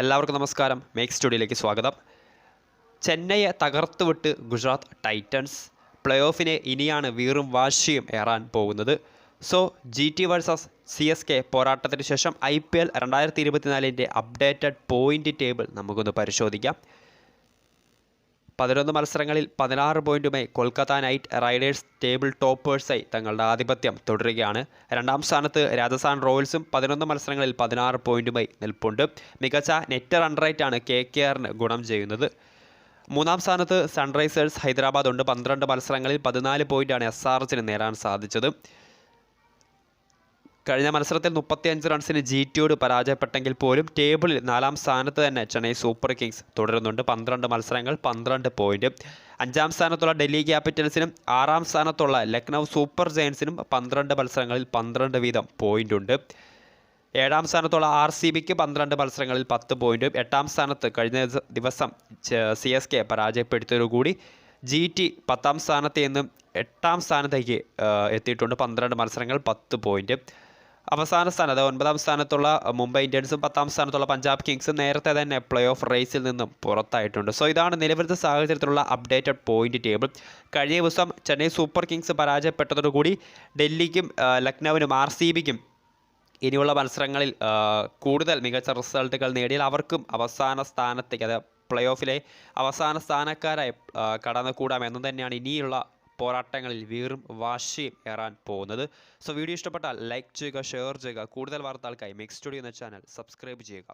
എല്ലാവർക്കും നമസ്കാരം. മേക്ക് സ്റ്റുഡിയോയിലേക്ക് സ്വാഗതം. ചെന്നൈയെ തകർത്തുവിട്ട് ഗുജറാത്ത് ടൈറ്റൻസ് പ്ലേ ഓഫിനെ ഇനിയാണ് വീറും വാശിയും ഏറാൻ പോകുന്നത്. So G T versus C S K പോരാട്ടത്തിന് ശേഷം ഐ പി എൽ രണ്ടായിരത്തി ഇരുപത്തിനാലിന്റെ അപ്ഡേറ്റഡ് പോയിന്റ് ടേബിൾ നമുക്കൊന്ന് പരിശോധിക്കാം. പതിനൊന്ന് മത്സരങ്ങളിൽ പതിനാറ് പോയിന്റുമായി കൊൽക്കത്ത നൈറ്റ് റൈഡേഴ്സ് ടേബിൾ ടോപ്പേഴ്സായി തങ്ങളുടെ ആധിപത്യം തുടരുകയാണ്. രണ്ടാം സ്ഥാനത്ത് രാജസ്ഥാൻ റോയൽസും പതിനൊന്ന് മത്സരങ്ങളിൽ പതിനാറ് പോയിന്റുമായി നിൽപ്പുണ്ട്. മികച്ച നെറ്റ് റൺ റേറ്റാണ് കെ കെ ആറിന് ഗുണം ചെയ്യുന്നത്. മൂന്നാം സ്ഥാനത്ത് സൺറൈസേഴ്സ് ഹൈദരാബാദ് ഉണ്ട്. പന്ത്രണ്ട് മത്സരങ്ങളിൽ പതിനാല് പോയിന്റാണ് എസ് ആർ എച്ചിന് നേടാൻ സാധിച്ചത്. കഴിഞ്ഞ മത്സരത്തിൽ മുപ്പത്തിയഞ്ച് റൺസിന് ജി ടിയോട് പരാജയപ്പെട്ടെങ്കിൽ പോലും ടേബിളിൽ നാലാം സ്ഥാനത്ത് തന്നെ ചെന്നൈ സൂപ്പർ കിങ്സ് തുടരുന്നുണ്ട്. പന്ത്രണ്ട് മത്സരങ്ങൾ പന്ത്രണ്ട് പോയിന്റ്. അഞ്ചാം സ്ഥാനത്തുള്ള ഡൽഹി ക്യാപിറ്റൽസിനും ആറാം സ്ഥാനത്തുള്ള ലക്നൗ സൂപ്പർ ജയൻസിനും പന്ത്രണ്ട് മത്സരങ്ങളിൽ പന്ത്രണ്ട് വീതം പോയിന്റ് ഉണ്ട്. ഏഴാം സ്ഥാനത്തുള്ള ആർ സി ബിക്ക് പന്ത്രണ്ട് മത്സരങ്ങളിൽ പത്ത് പോയിന്റും എട്ടാം സ്ഥാനത്ത് കഴിഞ്ഞ ദിവസം സി എസ് കെ പരാജയപ്പെടുത്തിയതോടുകൂടി ജി ടി പത്താം സ്ഥാനത്ത് നിന്നും എട്ടാം സ്ഥാനത്തേക്ക് എത്തിയിട്ടുണ്ട്. പന്ത്രണ്ട് മത്സരങ്ങൾ പത്ത് പോയിന്റ് അവസാന സ്ഥാനം അതായത് ഒൻപതാം സ്ഥാനത്തുള്ള മുംബൈ ഇന്ത്യൻസും പത്താം സ്ഥാനത്തുള്ള പഞ്ചാബ് കിങ്സും നേരത്തെ തന്നെ പ്ലേ ഓഫ് റേസിൽ നിന്നും പുറത്തായിട്ടുണ്ട്. സോ ഇതാണ് നിലവിലത്തെ സാഹചര്യത്തിലുള്ള അപ്ഡേറ്റഡ് പോയിന്റ് ടേബിൾ കഴിഞ്ഞ ദിവസം ചെന്നൈ സൂപ്പർ കിങ്സ് പരാജയപ്പെട്ടതോടുകൂടി ഡൽഹിക്കും ലക്നൌവിനും ആർ സി ബിക്കും ഇനിയുള്ള മത്സരങ്ങളിൽ കൂടുതൽ മികച്ച റിസൾട്ടുകൾ നേടിയാൽ അവർക്കും അവസാന സ്ഥാനത്തേക്ക് അതായത് പ്ലേ ഓഫിലെ അവസാന സ്ഥാനക്കാരായി കടന്നുകൂടാം എന്ന് തന്നെയാണ് ഇനിയുള്ള പോരാട്ടങ്ങളിൽ വീറും വാശിയും ഏറാൻ പോകുന്നത്. സോ വീഡിയോ ഇഷ്ടപ്പെട്ടാൽ ലൈക്ക് ചെയ്യുക ഷെയർ ചെയ്യുക. കൂടുതൽ വാർത്തകൾക്കായി മിക്സ് സ്റ്റുഡിയോ എന്ന ചാനൽ സബ്സ്ക്രൈബ് ചെയ്യുക.